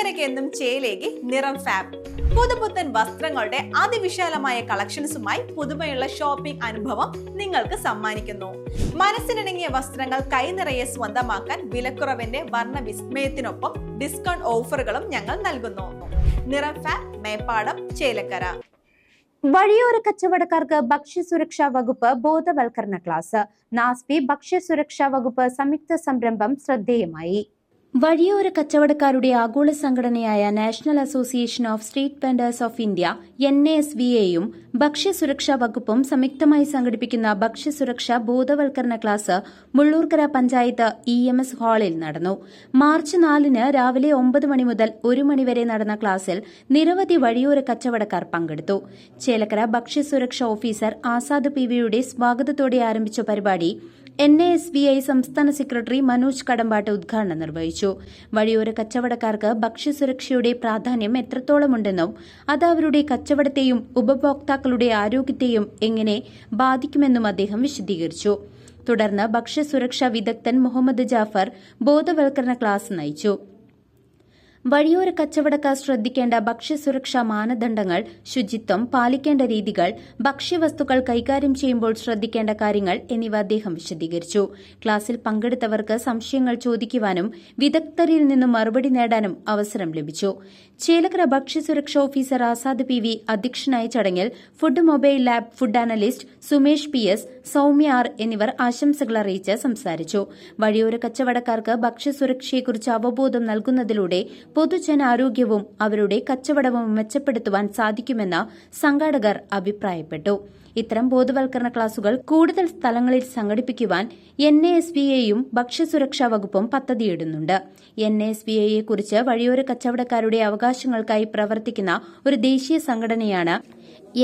ചേലക്കരയ്ക്ക് ചേലേകി നിറം ഫാബ്. പുതുപുത്തൻ വസ്ത്രങ്ങളുടെ അതിവിശാലമായ കളക്ഷൻസുമായി പുതുമയുള്ള ഷോപ്പിംഗ് അനുഭവം നിങ്ങൾക്ക് സമ്മാനിക്കുന്നു. മനസ്സിനിണങ്ങിയ വസ്ത്രങ്ങൾ കൈനിറയെ സ്വന്തമാക്കാൻ വിലക്കുറവിന്റെ വർണ വിസ്മയത്തിനൊപ്പം ഡിസ്കൗണ്ട് ഓഫറുകളും ഞങ്ങൾ നൽകുന്നു. നിറം ഫാബ് മേപ്പാടം ചേലക്കര. വഴിയോര കച്ചവടക്കാർക്ക് ഭക്ഷ്യസുരക്ഷാ വകുപ്പ് ബോധവൽക്കരണ ക്ലാസ്. നാസ്പി ഭക്ഷ്യസുരക്ഷാ വകുപ്പ് സംയുക്ത സംരംഭം ശ്രദ്ധേയമായി. വഴിയോര കച്ചവടക്കാരുടെ ആഗോള സംഘടനയായ national association of street vendors of India N S V എയും ഭക്ഷ്യസുരക്ഷാ വകുപ്പും സംയുക്തമായി സംഘടിപ്പിക്കുന്ന ഭക്ഷ്യസുരക്ഷാ ബോധവൽക്കരണ class Mullurkara panchayat E M S ഹാളിൽ നടന്നു. മാർച്ച് നാലിന് രാവിലെ ഒമ്പത് മണി മുതൽ ഒരു മണിവരെ നടന്ന ക്ലാസിൽ നിരവധി വഴിയോര കച്ചവടക്കാർ പങ്കെടുത്തു. ചേലക്കര ഭക്ഷ്യസുരക്ഷാ ഓഫീസർ ആസാദ് പി വിയുടെ സ്വാഗതത്തോടെ ആരംഭിച്ച പരിപാടി N A S B I സംസ്ഥാന സെക്രട്ടറി മനോജ് കടമ്പാട്ട് ഉദ്ഘാടനം നിർവഹിച്ചു. വഴിയോര കച്ചവടക്കാർക്ക് ഭക്ഷ്യസുരക്ഷയുടെ പ്രാധാന്യം എത്രത്തോളമുണ്ടെന്നും അത് അവരുടെ കച്ചവടത്തെയും ഉപഭോക്താക്കളുടെ ആരോഗ്യത്തെയും എങ്ങനെ ബാധിക്കുമെന്നും അദ്ദേഹം വിശദീകരിച്ചു. തുടർന്ന് ഭക്ഷ്യസുരക്ഷാ വിദഗ്ധൻ മുഹമ്മദ് ജാഫർ ബോധവൽക്കരണ ക്ലാസ് നയിച്ചു. വഴിയോര കച്ചവടക്കാർ ശ്രദ്ധിക്കേണ്ട ഭക്ഷ്യസുരക്ഷാ മാനദണ്ഡങ്ങൾ ശുചിത്വം പാലിക്കേണ്ട രീതികൾ ഭക്ഷ്യവസ്തുക്കൾ കൈകാര്യം ചെയ്യുമ്പോൾ ശ്രദ്ധിക്കേണ്ട കാര്യങ്ങൾ എന്നിവ അദ്ദേഹം വിശദീകരിച്ചു. ക്ലാസിൽ പങ്കെടുത്തവർക്ക് സംശയങ്ങൾ ചോദിക്കുവാനും വിദഗ്ധരിൽ നിന്നും മറുപടി നേടാനും അവസരം ലഭിച്ചു. ചേലക്കര ഭക്ഷ്യസുരക്ഷാ ഓഫീസർ ആസാദ് പി വി അധ്യക്ഷനായ ചടങ്ങിൽ food mobile lab food analyst Sumesh P S Soumya R എന്നിവർ ആശംസകൾ അറിയിച്ച് സംസാരിച്ചു. വഴിയോര കച്ചവടക്കാർക്ക് ഭക്ഷ്യസുരക്ഷയെക്കുറിച്ച് അവബോധം നൽകുന്നതിലൂടെ പൊതുജനാരോഗ്യവും അവരുടെ കച്ചവടവും മെച്ചപ്പെടുത്തുവാൻ സാധിക്കുമെന്ന് സംഘാടകർ അഭിപ്രായപ്പെട്ടു ഇത്തരം ബോധവൽക്കരണ ക്ലാസുകൾ കൂടുതൽ സ്ഥലങ്ങളിൽ സംഘടിപ്പിക്കുവാൻ എൻ എ എസ് ബി എയും ഭക്ഷ്യസുരക്ഷാ വകുപ്പും പദ്ധതിയിടുന്നുണ്ട്. എൻ എസ് ബി എയെ കുറിച്ച് വഴിയോര കച്ചവടക്കാരുടെ അവകാശങ്ങൾക്കായി പ്രവർത്തിക്കുന്ന ഒരു ദേശീയ സംഘടനയാണ്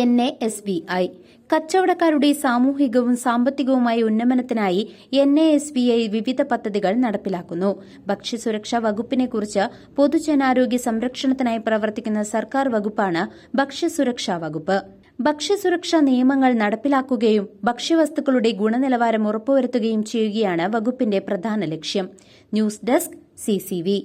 N A S B I. കച്ചവടക്കാരുടെ സാമൂഹികവും സാമ്പത്തികവുമായ ഉന്നമനത്തിനായി N A S B I വിവിധ പദ്ധതികൾ നടപ്പിലാക്കുന്നു. ഭക്ഷ്യസുരക്ഷാ വകുപ്പിനെക്കുറിച്ച് പൊതുജനാരോഗ്യ സംരക്ഷണത്തിനായി പ്രവർത്തിക്കുന്ന സർക്കാർ വകുപ്പാണ് ഭക്ഷ്യസുരക്ഷാ വകുപ്പ്. ഭക്ഷ്യസുരക്ഷാ നിയമങ്ങൾ നടപ്പിലാക്കുകയും ഭക്ഷ്യവസ്തുക്കളുടെ ഗുണനിലവാരം ഉറപ്പുവരുത്തുകയും ചെയ്യുകയാണ് വകുപ്പിന്റെ പ്രധാന ലക്ഷ്യം. News desk CCV